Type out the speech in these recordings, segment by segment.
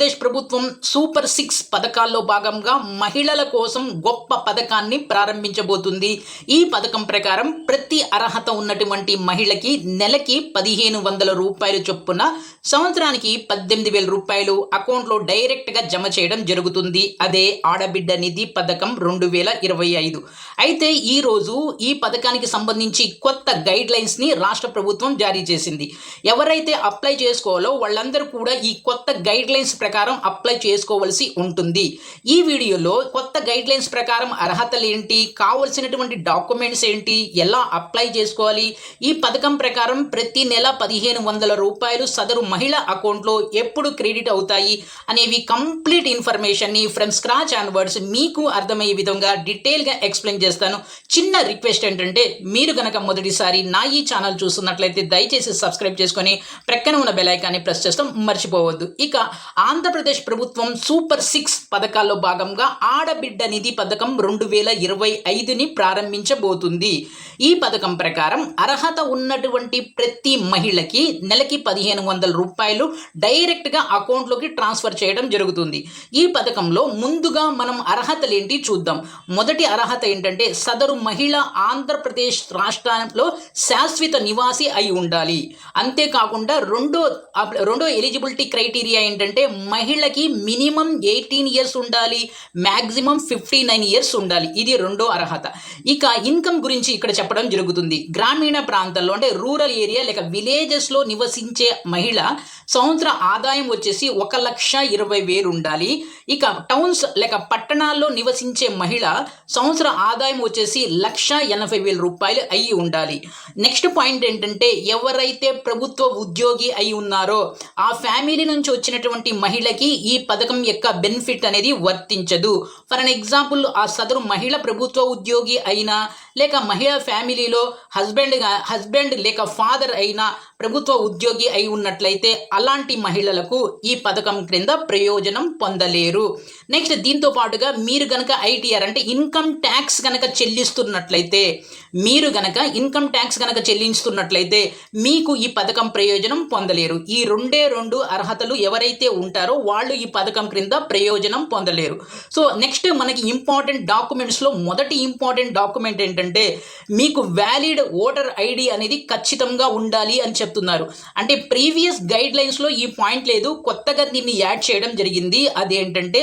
ఆంధ్రప్రదేశ్ ప్రభుత్వం super six పథకాల్లో భాగంగా మహిళల కోసం గొప్ప పథకాన్ని ప్రారంభించబోతుంది. ఈ పథకం ప్రకారం ప్రతి అర్హత ఉన్నటువంటి మహిళకి నెలకి పదిహేను వందల రూపాయలు చొప్పున సంవత్సరానికి పద్దెనిమిది వేల రూపాయలు అకౌంట్లో డైరెక్ట్గా జమ చేయడం జరుగుతుంది. అదే ఆడబిడ్డ నిధి పథకం రెండు వేల ఇరవై ఐదు. అయితే ఈరోజు ఈ పథకానికి సంబంధించి కొత్త గైడ్ లైన్స్ని రాష్ట్ర ప్రభుత్వం జారీ చేసింది. ఎవరైతే అప్లై చేసుకోవాలో వాళ్ళందరూ కూడా ఈ కొత్త గైడ్ లైన్స్ ప్రకారం అప్లై చేసుకోవాల్సి ఉంటుంది. ఈ వీడియోలో కొత్త గైడ్ లైన్స్ ప్రకారం అర్హతలు ఏంటి? కావలసినటువంటి డాక్యుమెంట్స్ ఏంటి? ఎలా అప్లై చేసుకోవాలి? ఈ పథకం ప్రకారం ప్రతి నెల పదిహేను వందల రూపాయలు సదరు మహిళ అకౌంట్లో ఎప్పుడు క్రెడిట్ అవుతాయి? అనేవి కంప్లీట్ ఇన్ఫర్మేషన్ని ఫ్రమ్ స్క్రాచ్ ఆన్వర్డ్స్ మీకు అర్థమయ్యే విధంగా డీటెయిల్గా ఎక్స్ప్లెయిన్ చేస్తాను. చిన్న రిక్వెస్ట్ ఏంటంటే మీరు కనుక మొదటిసారి నా ఈ ఛానల్ చూస్తున్నట్లయితే దయచేసి సబ్స్క్రైబ్ చేసుకొని ప్రక్కన ఉన్న బెల్ ఐకాన్ని ప్రెస్ చేస్తాం. మర్చిపోవద్దు. ఇక ఆంధ్రప్రదేశ్ ప్రభుత్వం సూపర్ సిక్స్ పథకాల్లో భాగంగా ఆడబిడ్డ నిధి పథకం రెండు వేల ఇరవై ఐదుని ప్రారంభించబోతుంది. ఈ పథకం ప్రకారం అర్హత ఉన్నటువంటి ప్రతి మహిళకి నెలకి పదిహేను వందల రూపాయలు డైరెక్ట్గా అకౌంట్లోకి ట్రాన్స్ఫర్ చేయడం జరుగుతుంది. ఈ పథకంలో ముందుగా మనం అర్హతలు ఏంటి చూద్దాం. మొదటి అర్హత ఏంటంటే సదరు మహిళ ఆంధ్రప్రదేశ్ రాష్ట్రంలో శాశ్వత నివాసి అయి ఉండాలి. అంతేకాకుండా రెండో రెండో ఎలిజిబిలిటీ క్రైటీరియా ఏంటంటే మహిళకి మినిమం ఎయిటీన్ ఇయర్స్ ఉండాలి మ్యాక్సిమం ఫిఫ్టీ నైన్ ఇయర్స్ ఉండాలి. ఇది రెండో అర్హత. ఇక ఇన్కమ్ గురించి ఇక్కడ చెప్పడం జరుగుతుంది. గ్రామీణ ప్రాంతాల్లో అంటే రూరల్ ఏరియా లేక విలేజెస్లో నివసించే మహిళ సంవత్సర ఆదాయం వచ్చేసి ఒక లక్ష ఇరవై వేలు ఉండాలి. ఇక టౌన్స్ లేక పట్టణాల్లో నివసించే మహిళ సంవత్సర ఆదాయం వచ్చేసి లక్ష ఎనభై వేల రూపాయలు అయి ఉండాలి. నెక్స్ట్ పాయింట్ ఏంటంటే ఎవరైతే ప్రభుత్వ ఉద్యోగి అయి ఉన్నారో ఆ ఫ్యామిలీ నుంచి వచ్చినటువంటి మహిళకి ఈ పథకం యొక్క బెనిఫిట్ అనేది వర్తించదు. ఫర్ అన్ ఎగ్జాంపుల్ ఆ సదరు మహిళ ప్రభుత్వ ఉద్యోగి అయినా లేక మహిళ ఫ్యామిలీలో హస్బెండ్ హస్బెండ్ లేక ఫాదర్ అయినా ప్రభుత్వ ఉద్యోగి అయి ఉన్నట్లయితే అలాంటి మహిళలకు ఈ పథకం క్రింద ప్రయోజనం పొందలేరు. నెక్స్ట్ దీంతో పాటుగా మీరు గనక ఐటీఆర్ అంటే ఇన్కమ్ ట్యాక్స్ గనక చెల్లిస్తున్నట్లయితే మీరు గనక ఇన్కమ్ ట్యాక్స్ గనక చెల్లిస్తున్నట్లయితే మీకు ఈ పథకం ప్రయోజనం పొందలేరు. ఈ రెండే రెండు అర్హతలు ఎవరైతే ఉంటారో వాళ్ళు ఈ పథకం క్రింద ప్రయోజనం పొందలేరు. సో నెక్స్ట్ మనకి ఇంపార్టెంట్ డాక్యుమెంట్స్లో మొదటి ఇంపార్టెంట్ డాక్యుమెంట్ ఏంటంటే మీకు వ్యాలిడ్ ఓటర్ ఐడి అనేది ఖచ్చితంగా ఉండాలి అని చెప్తున్నారు. అంటే ప్రీవియస్ గైడ్ లైన్స్లో ఈ పాయింట్ లేదు. కొత్తగా దీన్ని యాడ్ చేయడం జరిగింది. అదేంటంటే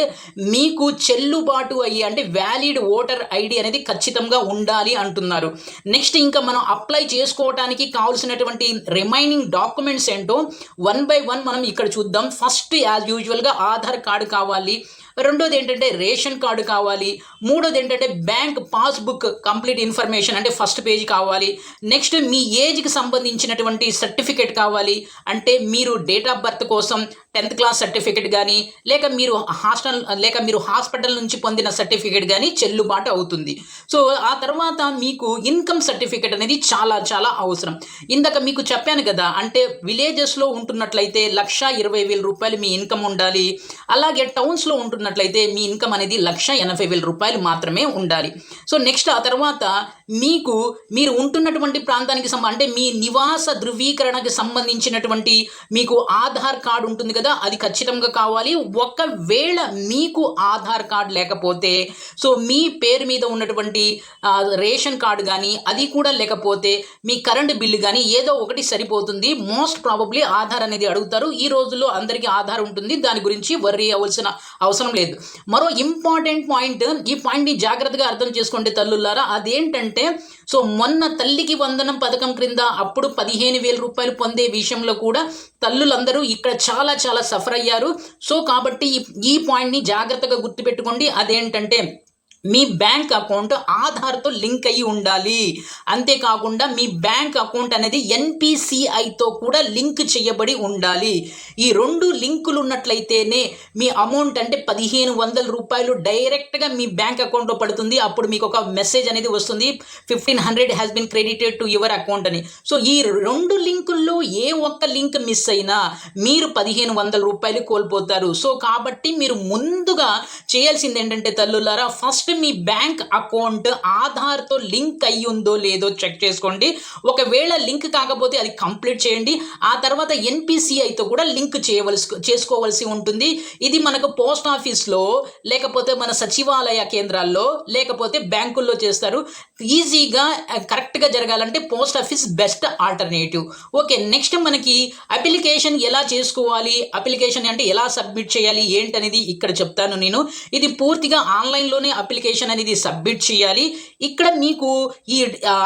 మీకు చెల్లుబాటు అయ్యి అంటే వ్యాలిడ్ ఓటర్ ఐడి అనేది ఖచ్చితంగా ఉండాలి అంటున్నారు. నెక్స్ట్ ఇంకా మనం అప్లై చేసుకోవడానికి కావాల్సినటువంటి రిమైనింగ్ డాక్యుమెంట్స్ ఏంటో వన్ బై వన్ మనం ఇక్కడ చూద్దాం. ఫస్ట్ యాజ్ యూజువల్గా ఆధార్ కార్డు కావాలి. రెండోది ఏంటంటే రేషన్ కార్డు కావాలి మూడోది ఏంటంటే బ్యాంక్ పాస్బుక్ కంప్లీట్ ఇన్ఫర్మేషన్ అంటే ఫస్ట్ పేజ్ కావాలి నెక్స్ట్ మీ ఏజ్కి సంబంధించినటువంటి సర్టిఫికేట్ కావాలి అంటే మీరు డేట్ ఆఫ్ బర్త్ కోసం టెన్త్ క్లాస్ సర్టిఫికేట్ కానీ లేక మీరు హాస్టల్ లేక మీరు హాస్పిటల్ నుంచి పొందిన సర్టిఫికేట్ కానీ చెల్లుబాటు అవుతుంది. సో ఆ తర్వాత మీకు ఇన్కమ్ సర్టిఫికేట్ అనేది చాలా చాలా అవసరం. ఇందాక మీకు చెప్పాను కదా అంటే విలేజెస్లో ఉంటున్నట్లయితే లక్ష ఇరవై వేల రూపాయలు మీ ఇన్కమ్ ఉండాలి. అలాగే టౌన్స్లో ఉంటున్నట్లయితే మీ ఇన్కమ్ అనేది లక్ష ఎనభై వేల రూపాయలు మాత్రమే ఉండాలి. సో నెక్స్ట్ ఆ తర్వాత మీకు మీరు ఉంటున్నటువంటి ప్రాంతానికి సంబ అంటే మీ నివాస ధృవీకరణకి సంబంధించినటువంటి మీకు ఆధార్ కార్డు ఉంటుంది కదా అది ఖచ్చితంగా కావాలి. ఒకవేళ మీకు ఆధార్ కార్డు లేకపోతే సో మీ పేరు మీద ఉన్నటువంటి రేషన్ కార్డు కానీ అది కూడా లేకపోతే మీ కరెంట్ బిల్లు కానీ ఏదో ఒకటి సరిపోతుంది. మోస్ట్ ప్రాబబ్లీ ఆధార్ అనేది అడుగుతారు. ఈ రోజుల్లో అందరికీ ఆధార్ ఉంటుంది. దాని గురించి వర్రీ అవ్వాల్సిన అవసరం లేదు. మరో ఇంపార్టెంట్ పాయింట్ ఈ పాయింట్ని జాగ్రత్తగా అర్థం చేసుకోండి తల్లులారా. అదేంటంటే సో మొన్న తల్లికి వందనం పథకం క్రింద అప్పుడు పదిహేను వేల రూపాయలు పొందే విషయంలో కూడా తల్లులందరూ ఇక్కడ చాలా చాలా సఫర్ అయ్యారు. సో కాబట్టి ఈ- ఈ పాయింట్ని జాగ్రత్తగా గుర్తుపెట్టుకోండి. అదేంటంటే మీ బ్యాంక్ అకౌంట్ ఆధార్తో లింక్ అయ్యి ఉండాలి. అంతేకాకుండా మీ బ్యాంక్ అకౌంట్ అనేది ఎన్పిసిఐతో కూడా లింక్ చేయబడి ఉండాలి. ఈ రెండు లింకులు ఉన్నట్లయితేనే మీ అమౌంట్ అంటే పదిహేను వందల రూపాయలు డైరెక్ట్గా మీ బ్యాంక్ అకౌంట్లో పడుతుంది. అప్పుడు మీకు ఒక మెసేజ్ అనేది వస్తుంది. Fifteen hundred has been credited to your account అని. సో ఈ రెండు లింకుల్లో ఏ ఒక్క లింక్ మిస్ అయినా మీరు పదిహేను వందల రూపాయలు కోల్పోతారు. సో కాబట్టి మీరు ముందుగా చేయాల్సింది ఏంటంటే తల్లులారా ఫస్ట్ నెక్స్ట్ మీ బ్యాంక్ అకౌంట్ ఆధార్తో లింక్ అయ్యి ఉందో లేదో చెక్ చేసుకోండి. ఒకవేళ లింక్ కాకపోతే అది కంప్లీట్ చేయండి. ఆ తర్వాత ఎన్పిసిఐతో కూడా లింక్ చేయవలసి చేసుకోవాల్సి ఉంటుంది. ఇది మనకు పోస్ట్ ఆఫీస్లో లేకపోతే మన సచివాలయ కేంద్రాల్లో లేకపోతే బ్యాంకుల్లో చేస్తారు. ఈజీగా కరెక్ట్గా జరగాలంటే post office best alternative. Okay next మనకి అప్లికేషన్ ఎలా చేసుకోవాలి? అప్లికేషన్ అంటే ఎలా సబ్మిట్ చేయాలి? ఏంటనేది ఇక్కడ చెప్తాను నేను. ఇది పూర్తిగా ఆన్లైన్లోనే అప్లికేషన్ అనేది సబ్మిట్ చేయాలి. ఇక్కడ మీకు ఈ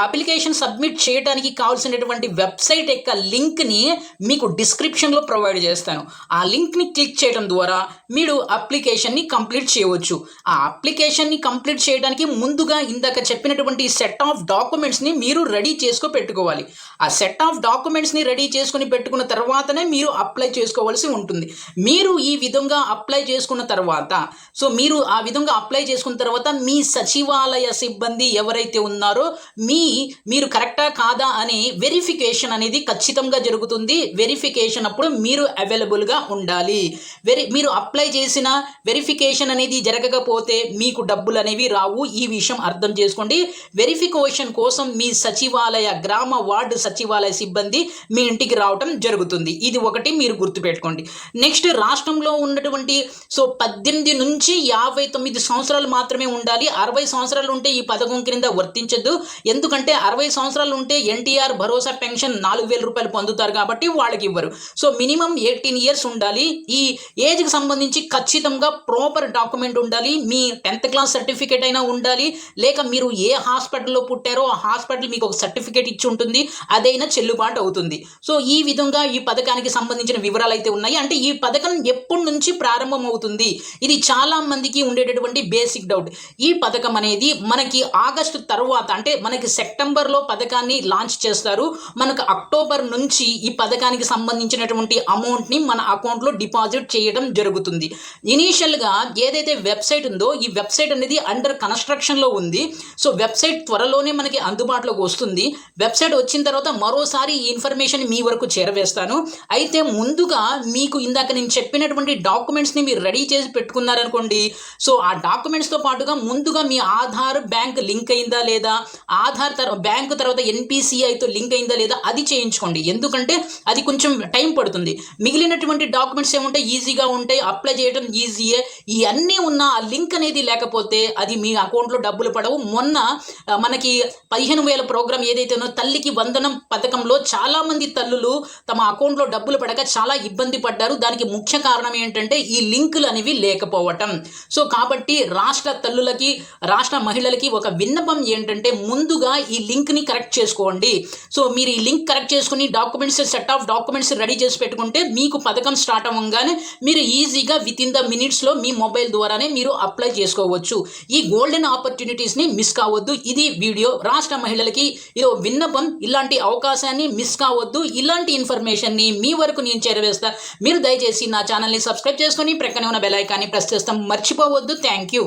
అప్లికేషన్ సబ్మిట్ చేయడానికి కావాల్సినటువంటి వెబ్సైట్ యొక్క లింక్ని మీకు డిస్క్రిప్షన్లో ప్రొవైడ్ చేస్తాను. ఆ లింక్ని క్లిక్ చేయడం ద్వారా మీరు అప్లికేషన్ని కంప్లీట్ చేయవచ్చు. ఆ అప్లికేషన్ని కంప్లీట్ చేయడానికి ముందుగా ఇందాక చెప్పినటువంటి సెట్ ఆఫ్ డాక్యుమెంట్స్ని మీరు రెడీ చేసుకో పెట్టుకోవాలి. ఆ సెట్ ఆఫ్ డాక్యుమెంట్స్ని రెడీ చేసుకుని పెట్టుకున్న తర్వాతనే మీరు అప్లై చేసుకోవాల్సి ఉంటుంది. మీరు ఈ విధంగా అప్లై చేసుకున్న తర్వాత సో మీరు ఆ విధంగా అప్లై చేసుకున్న తర్వాత మీ సచివాలయ సిబ్బంది ఎవరైతే ఉన్నారో మీ మీరు కరెక్టా కాదా అని వెరిఫికేషన్ అనేది ఖచ్చితంగా జరుగుతుంది. వెరిఫికేషన్ అప్పుడు మీరు అవైలబుల్గా ఉండాలి. వెరి మీరు అప్లై చేసిన వెరిఫికేషన్ అనేది జరగకపోతే మీకు డబ్బులు అనేవి రావు. ఈ విషయం అర్థం చేసుకోండి. వెరిఫికేషన్ కోసం మీ సచివాలయ గ్రామ వార్డు సచివాలయ సిబ్బంది మీ ఇంటికి రావటం జరుగుతుంది. ఇది ఒకటి మీరు గుర్తుపెట్టుకోండి. నెక్స్ట్ రాష్ట్రంలో ఉన్నటువంటి సో పద్దెనిమిది నుంచి యాభై తొమ్మిది సంవత్సరాలు మాత్రమే ఉండాలి. అరవై సంవత్సరాలు ఉంటే ఈ పథకం క్రింద వర్తించదు ఎందుకంటే అరవై సంవత్సరాలు ఉంటే ఎన్టీఆర్ భరోసా పెన్షన్ నాలుగు వేల రూపాయలు పొందుతారు కాబట్టి వాళ్ళకి ఇవ్వరు. సో మినిమం ఎయిటీన్ ఇయర్స్ ఉండాలి. ఈ ఏజ్కి సంబంధించి ఖచ్చితంగా ప్రాపర్ డాక్యుమెంట్ ఉండాలి. మీ టెన్త్ క్లాస్ సర్టిఫికేట్ అయినా ఉండాలి. లేక మీరు ఏ హాస్పిటల్లో పుట్టారో ఆ హాస్పిటల్ మీకు ఒక సర్టిఫికేట్ ఇచ్చి ఉంటుంది. అదైనా చెల్లుబాటు అవుతుంది. సో ఈ విధంగా ఈ పథకానికి సంబంధించిన వివరాలు అయితే ఉన్నాయి. అంటే ఈ పథకం ఎప్పటి నుంచి ప్రారంభం అవుతుంది ఇది చాలా మందికి ఉండేటటువంటి బేసిక్ డౌట్. ఈ పథకం అనేది మనకి ఆగస్టు తర్వాత అంటే మనకి సెప్టెంబర్లో పథకాన్ని లాంచ్ చేస్తారు. మనకు అక్టోబర్ నుంచి ఈ పథకానికి సంబంధించినటువంటి అమౌంట్ని మన అకౌంట్లో డిపాజిట్ చేయడం జరుగుతుంది. ఇనీషియల్గా ఏదైతే వెబ్సైట్ ఉందో ఈ వెబ్సైట్ అనేది అండర్ కన్స్ట్రక్షన్లో ఉంది. సో వెబ్సైట్ త్వరలోనే మనకి అందుబాటులోకి వస్తుంది. వెబ్సైట్ వచ్చిన తర్వాత మరోసారి ఈ ఇన్ఫర్మేషన్ మీ వరకు చేరవేస్తాను. అయితే ముందుగా మీకు ఇందాక నేను చెప్పినటువంటి డాక్యుమెంట్స్ని మీరు రెడీ చేసి పెట్టుకున్నారనుకోండి సో ఆ డాక్యుమెంట్స్తో పాటుగా ముందుగా మీ ఆధార్ బ్యాంక్ లింక్ అయిందా లేదా? ఆధార్ తర్వాత బ్యాంక్ తర్వాత ఎన్పిసిఐతో లింక్ అయిందా లేదా? అది చేయించుకోండి. ఎందుకంటే అది కొంచెం టైం పడుతుంది. మిగిలినటువంటి డాక్యుమెంట్స్ ఏముంటాయి ఈజీగా ఉంటాయి. అప్లై చేయడం ఈజీయే. ఇవన్నీ ఉన్న ఆ లింక్ అనేది లేకపోతే అది మీ అకౌంట్లో డబ్బులు పడవు. మొన్న మనకి పదిహేను వేల ప్రోగ్రామ్ ఏదైతే ఉందో తల్లికి వందనం పథకంలో చాలామంది తల్లులు తమ అకౌంట్లో డబ్బులు పడక చాలా ఇబ్బంది పడ్డారు. దానికి ముఖ్య కారణం ఏంటంటే ఈ లింకులు అనేవి లేకపోవటం. సో కాబట్టి రాష్ట్ర తల్లులకి రాష్ట్ర మహిళలకి ఒక విన్నపం ఏంటంటే ముందుగా ఈ లింక్ని కరెక్ట్ చేసుకోండి. సో మీరు ఈ లింక్ కరెక్ట్ చేసుకుని documents set of documents ready చేసి పెట్టుకుంటే మీకు పథకం స్టార్ట్ అవ్వగానే మీరు ఈజీగా విత్ ఇన్ ద మినిట్స్లో మీ మొబైల్ ద్వారానే మీరు అప్లై చేసుకోవచ్చు. ఈ గోల్డెన్ ఆపర్చునిటీస్ని మిస్ కావద్దు. ఇది వీడియో. రాష్ట్ర మహిళలకి ఇది విన్నపం ఇలాంటి అవకాశాన్ని మిస్ కావద్దు. ఇలాంటి ఇన్ఫర్మేషన్ని మీ వరకు నేను చేరవేస్తా. మీరు దయచేసి నా ఛానల్ని సబ్స్క్రైబ్ చేసుకొని ప్రక్కనే ఉన్న బెల్ ఐకాన్ని ప్రెస్ చేస్తాం. మర్చిపోవద్దు. Thank you.